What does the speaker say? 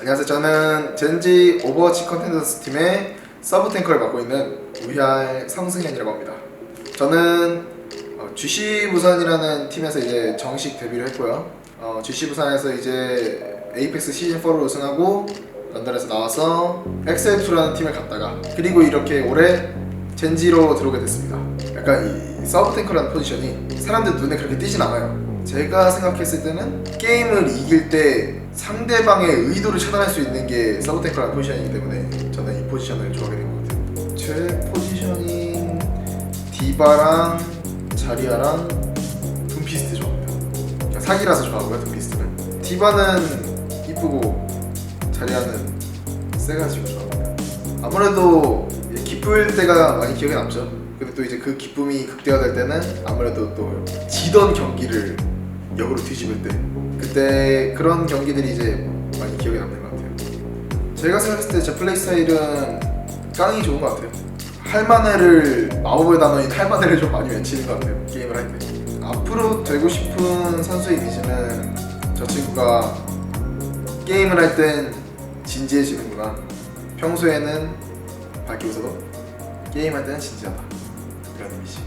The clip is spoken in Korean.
안녕하세요. 저는 젠지 오버워치 컨텐츠 팀의 서브 탱커를 맡고 있는 우희알 성승현이라고 합니다. 저는 어, GC 부산이라는 팀에서 이제 정식 데뷔를 했고요. 어, GC 부산에서 이제 에이펙스 시즌 4로 우승하고 런던에서 나와서 엑셀2라는 팀을 갔다가 그리고 이렇게 올해 젠지로 들어오게 됐습니다. 약간 이 서브 탱커라는 포지션이 사람들 눈에 그렇게 띄진 않아요. 제가 생각했을 때는 게임을 이길 때 상대방의 의도를 차단할 수 있는 게 서브 탱커라는 포지션이기 때문에 저는 이 포지션을 좋아하게 된 것 같아요. 제 포지션인 디바랑 자리아랑 둠피스트 좋아합니다. 그냥 사기라서 좋아하고요, 둠피스트는. 디바는 이쁘고 자리아는 세가지고 좋아합니다. 아무래도 기쁠 때가 많이 기억에 남죠. 근데 또 이제 그 기쁨이 극대화될 때는 아무래도 또 지던 경기를 역으로 뒤집을 때 그때 그런 경기들이 이제 많이 기억에 남는 것 같아요. 제가 생각했을 때 제 플레이 스타일은 깡이 좋은 것 같아요. 할만해를 마법의 단어인 할만해를 좀 많이 외치는 것 같아요. 게임을 할 때. 앞으로 되고 싶은 선수의 이미지는 저 친구가 게임을 할 땐 진지해지는구나. 평소에는 밝게 웃어도 게임할 때는 진지하다. 이런 이미지.